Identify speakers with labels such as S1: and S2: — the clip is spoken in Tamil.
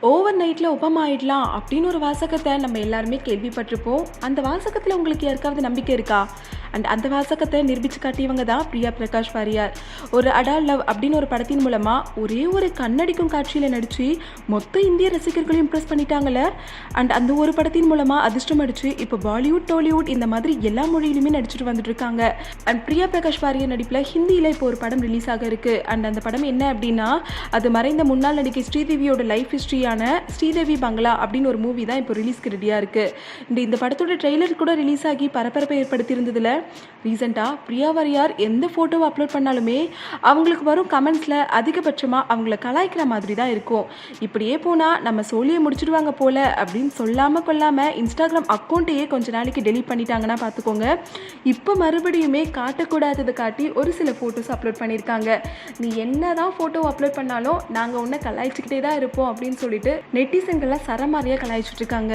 S1: ஓவர் நைட்டில் உபமாயிடலாம் அப்படின்னு ஒரு வாசகத்தை நம்ம எல்லாருமே கேள்விப்பட்டிருப்போம். அந்த வாசகத்தில் உங்களுக்கு யாருக்காவது நம்பிக்கை இருக்கா? அண்ட் அந்த வாசகத்தை நிரூபித்து காட்டியவங்க தான் பிரியா பிரகாஷ் வாரியார். ஒரு அடால் லவ் அப்படின்னு ஒரு படத்தின் மூலமாக ஒரே ஒரு கண்ணடிக்கும் காட்சியில் நடித்து மொத்த இந்திய ரசிகர்களையும் இம்ப்ரெஸ் பண்ணிட்டாங்கல்ல? அண்ட் அந்த ஒரு படத்தின் மூலமாக அதிர்ஷ்டம் அடிச்சு இப்போ பாலிவுட் டாலிவுட் இந்த மாதிரி எல்லா மொழியிலுமே நடிச்சிட்டு வந்துட்டு இருக்காங்க. அண்ட் பிரியா பிரகாஷ் வாரியர் நடிப்பில் ஹிந்தியில் இப்போ ஒரு படம் ரிலீஸ் ஆக இருக்கு. அண்ட் அந்த படம் என்ன அப்படின்னா அது மறைந்த முன்னாள் நடிகை ஸ்ரீதேவியோட லைஃப் ஹிஸ்ட்ரியான ஸ்ரீதேவி பங்களா அப்படின்னு ஒரு மூவி தான் இப்போ ரிலீஸ்க்கு ரெடியாக இருக்கு. இந்த இந்த படத்தோட ட்ரெய்லர் கூட ரிலீஸ் ஆகி பரபரப்பை ஏற்படுத்தியிருந்ததில் ரீசெண்டாக பிரியாவரியார் எந்த ஃபோட்டோவை அப்லோட் பண்ணாலுமே அவங்களுக்கு வரும் கமெண்ட்ஸில் அதிகபட்சமாக அவங்கள கலாய்க்கிற மாதிரி தான் இருக்கும். இப்படியே போனால் நம்ம சொல்லியை முடிச்சுடுவாங்க போல அப்படின்னு சொல்லாமல் கொள்ளாமல் இன்ஸ்டாகிராம் அக்கௌண்ட்டையே கொஞ்ச நாளைக்கு டெலிட் பண்ணிட்டாங்கன்னா பார்த்துக்கோங்க. இப்போ மறுபடியுமே காட்டக்கூடாததை காட்டி ஒரு சில ஃபோட்டோஸ் அப்லோட் பண்ணியிருக்காங்க. நீ என்ன தான் ஃபோட்டோ அப்லோட் பண்ணாலும் நாங்கள் உன்னை கலாய்ச்சிக்கிட்டே தான் இருப்போம் அப்படின்னு சொல்லிட்டு நெட்டிசன்கள்லாம் சரமாரியாக
S2: கலாய்ச்சிட்ருக்காங்க